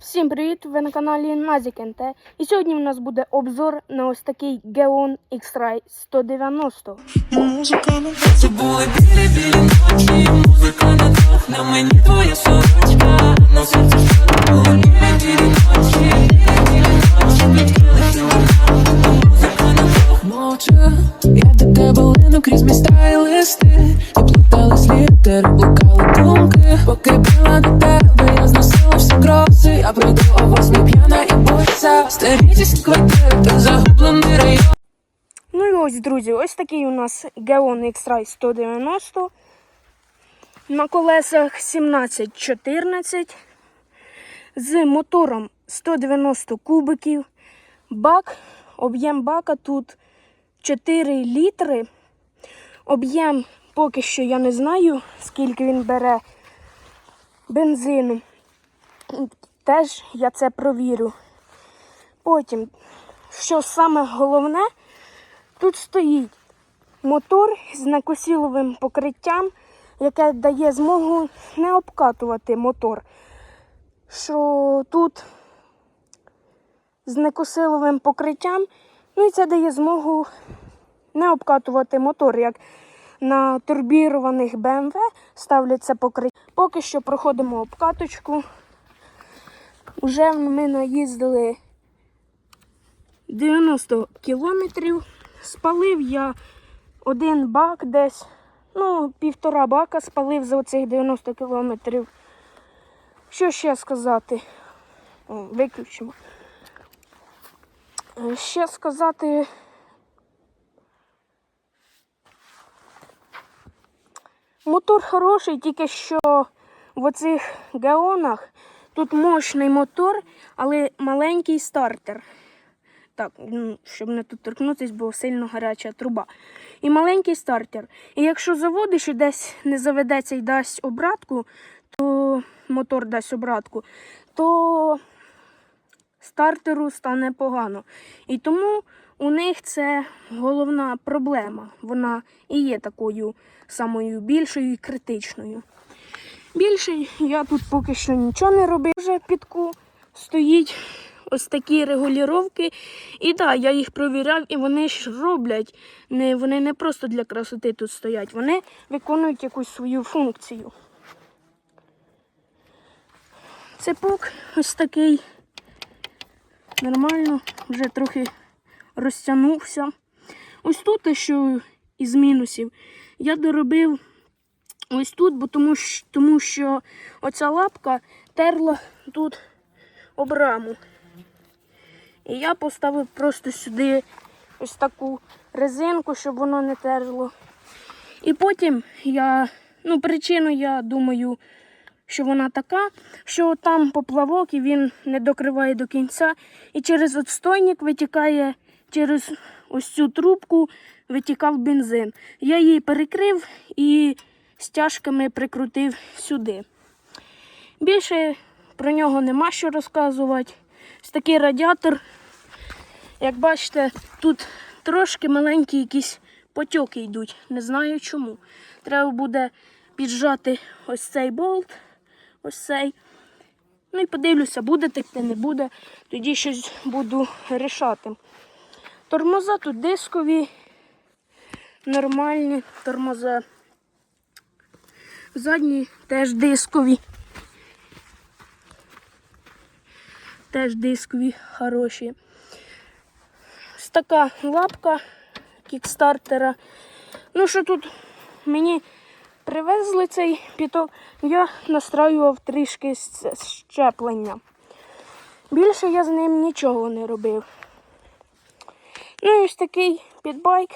Всім привіт! Ви на каналі Назік НТ. І сьогодні в нас буде обзор на ось такий Geon X-Ray 190. Музика це були білі білі ночі. Музика на двох на мені твоя сорочка. На серці були білі білі ночі. Білі білі ночі. Музика на двох мовчу. Я до тебе лину крізь міста і листи. І плутались літери, блукали думки. Поки била до тебе, я зносила. Я прийду о восьмій п'яна і бойся. Старі ці квартири, загублений район. Ну і ось, друзі, ось такий у нас Geon X-Ray 190 на колесах 1714 з мотором 190 кубиків. Бак, об'єм бака тут 4 літри. Об'єм поки що я не знаю, скільки він бере бензину. Теж я це провірю. Потім, що саме головне, Тут стоїть мотор з некосіловим покриттям, яке дає змогу не обкатувати мотор. Що тут з некосиловим покриттям, ну і це дає змогу не обкатувати мотор, як на турбірованих BMW ставляться покриття. Поки що проходимо обкаточку. Уже ми наїздили 90 кілометрів. Спалив я один бак десь, ну, півтора бака спалив за оцих 90 кілометрів. Що ще сказати? Виключимо. Е, Ще сказати. Мотор хороший, тільки що в оцих геонах тут мощний мотор, але маленький стартер. Так, ну, щоб не тут торкнутися, бо сильно гаряча труба. І маленький стартер. І якщо заводиш і десь не заведеться і дасть обратку, то мотор дасть обратку, то стартеру стане погано. І тому у них це головна проблема. Вона і є такою самою більшою і критичною. Більше я тут поки що нічого не робив. Вже підку стоїть ось такі регулювання. І так, я їх провіряв, і вони ж роблять. Не, вони не просто для красоти тут стоять, вони виконують якусь свою функцію. Цепок ось такий. Нормально, вже трохи розтягнувся. Ось тут, що із мінусів, я доробив ось тут, бо тому, що, тому що оця лапка терла тут об раму. І я поставив просто сюди ось таку резинку, щоб воно не терло. І потім я, ну, причину я думаю, що вона така, що там поплавок і він не докриває до кінця. І через отстойник витікає через ось цю трубку, витікав бензин. Я її перекрив і стяжками прикрутив сюди. Більше про нього нема що розказувати. Ось такий радіатор. Як бачите, тут трошки маленькі якісь потьоки йдуть. Не знаю чому. Треба буде піджати ось цей болт, ось цей. Ну і подивлюся, буде текти, не буде. Тоді щось буду рішати. Тормоза тут дискові, нормальні тормоза. Задні теж дискові. Теж дискові хороші. Ось така лапка кікстартера. Ну що тут мені привезли цей піток, я настраював трішки щеплення. Більше я з ним нічого не робив. Ну і ось такий підбайк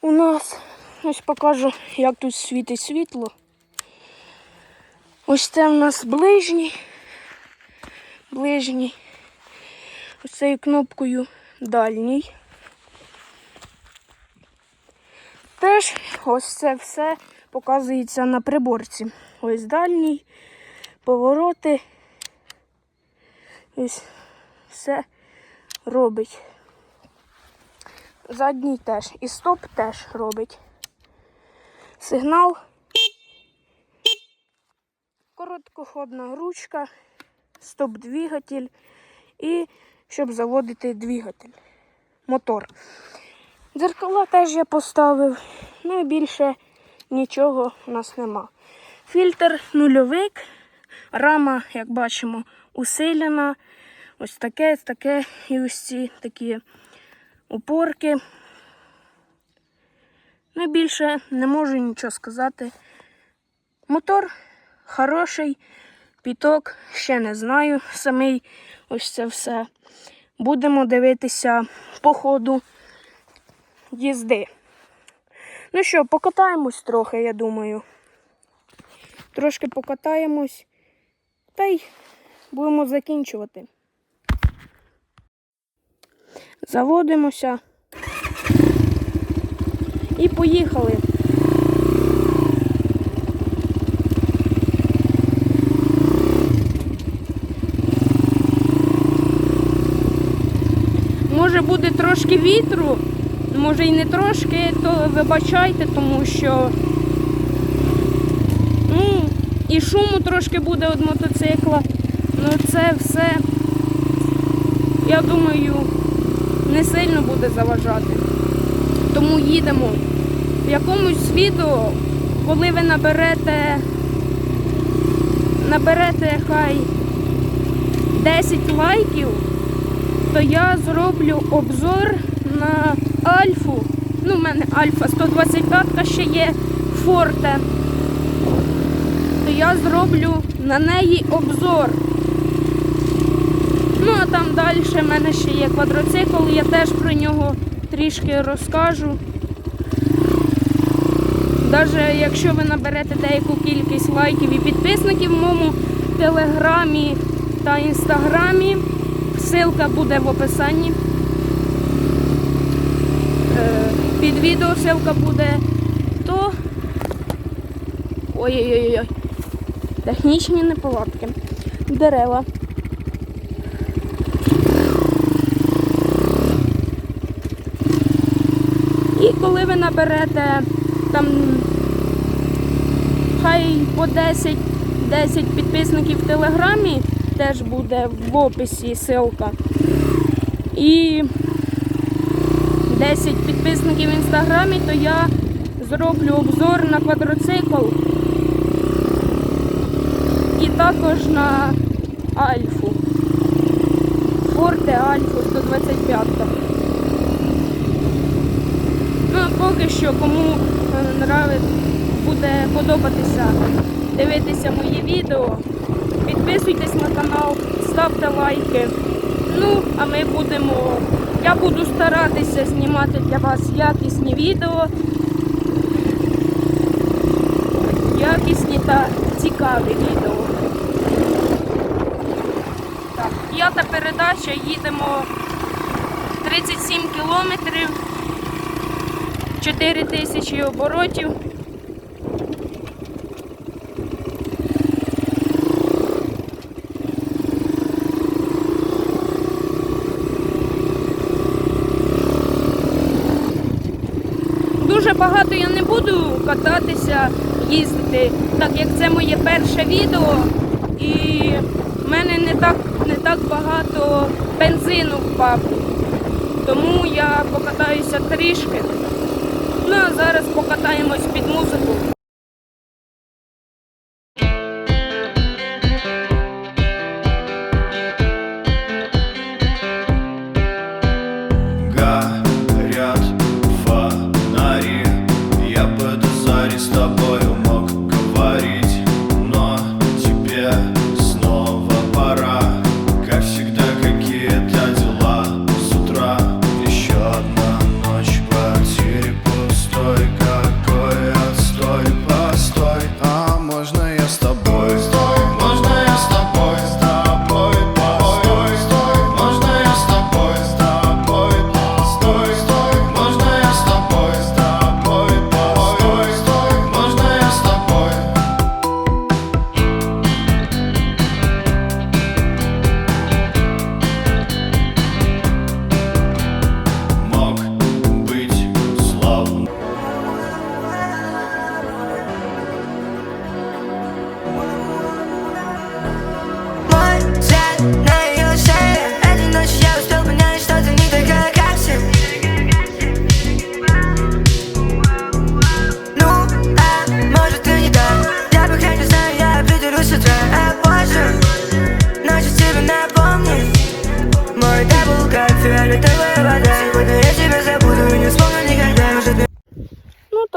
у нас. Ось покажу, як тут світить світло. Ось це у нас ближній. Ближній. Ось цією кнопкою дальній. Теж ось це все показується на приборці. Ось дальній, повороти. Ось все робить. Задній теж. І стоп теж робить. Сигнал. Короткоходна ручка, стоп-двигатель і щоб заводити двигатель, мотор. Дзеркала теж я поставив, ну і більше нічого у нас нема. Фільтр нульовик, рама, як бачимо, усилена. Ось таке, таке і ось ці такі опорки. Ну, і більше не можу нічого сказати. Мотор хороший, піток, ще не знаю самий ось це все. Будемо дивитися по ходу їзди. Ну що, покатаємось трохи, я думаю. Трошки покатаємось та й будемо закінчувати. Заводимося поїхали. Може буде трошки вітру, може і не трошки, то вибачайте, тому що ну, і шуму трошки буде від мотоцикла. Ну це все, я думаю, не сильно буде заважати. Тому їдемо. В якомусь відео, коли ви наберете, наберете хай 10 лайків, то я зроблю обзор на Альфу. Ну, в мене Альфа 125 ще є Форте. То я зроблю на неї обзор. Ну, а там далі в мене ще є квадроцикл, я теж про нього трішки розкажу. Навіть якщо ви наберете деяку кількість лайків і підписників в моєму телеграмі та інстаграмі, ссылка буде в описанні. Е, Під відео ссылка буде, то ой-ой-ой, технічні неполадки. Дерева. І коли ви наберете там хай по 10, 10 підписників в Телеграмі, теж буде в описі ссылка. І 10 підписників в інстаграмі, то я зроблю обзор на квадроцикл і також на Альфу. Форте Альфу 125. Ну, поки що, кому буде подобатися дивитися мої відео, підписуйтесь на канал, ставте лайки. Ну, а ми будемо. Я буду старатися знімати для вас якісні відео. Якісні та цікаві відео. Так, п'ята передача, їдемо 37 кілометрів. 4 тисячі оборотів. Дуже багато я не буду кататися, їздити, так як це моє перше відео, і в мене не так, не так багато бензину впав. Тому я покатаюся трішки. Ну а зараз покатаємось під музику.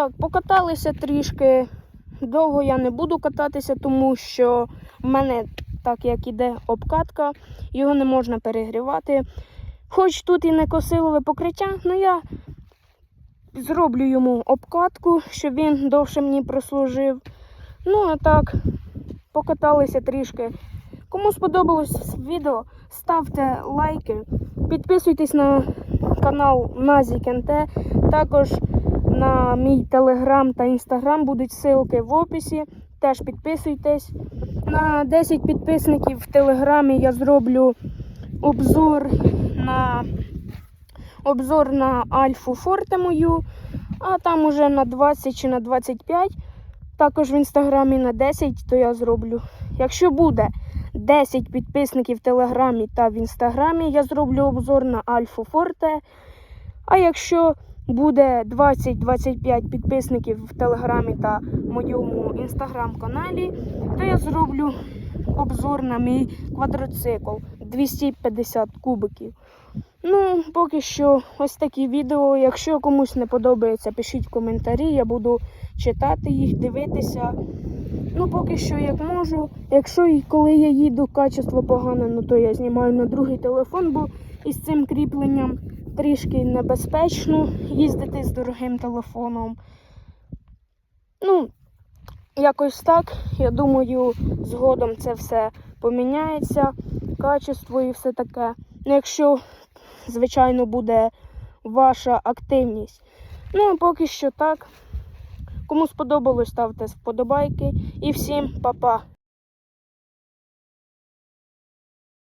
Так, покаталися трішки. Довго я не буду кататися, тому що в мене, так як іде обкатка, його не можна перегрівати. Хоч тут і не косилове покриття, але я зроблю йому обкатку, щоб він довше мені прослужив. Ну, а так, покаталися трішки. Кому сподобалось відео, ставте лайки, підписуйтесь на канал Назік НТ. Також на мій телеграм та інстаграм будуть ссылки в описі. Теж підписуйтесь. На 10 підписників в телеграмі я зроблю обзор на обзор на Альфу Форте мою, а там уже на 20 чи на 25. Також в інстаграмі на 10, то я зроблю. Якщо буде 10 підписників в телеграмі та в інстаграмі, я зроблю обзор на Альфу Форте. А якщо буде 20-25 підписників в телеграмі та моєму інстаграм-каналі, то я зроблю обзор на мій квадроцикл 250 кубиків. Ну, поки що ось такі відео. Якщо комусь не подобається, пишіть коментарі, я буду читати їх, дивитися. Ну, поки що як можу. Якщо і коли я їду, качество погане, ну то я знімаю на другий телефон, бо із цим кріпленням трішки небезпечно їздити з дорогим телефоном. Ну, якось так. Я думаю, згодом це все поміняється, качество і все таке. Ну, якщо, звичайно, буде ваша активність. Ну, а поки що так. Кому сподобалось, ставте вподобайки. І всім па-па.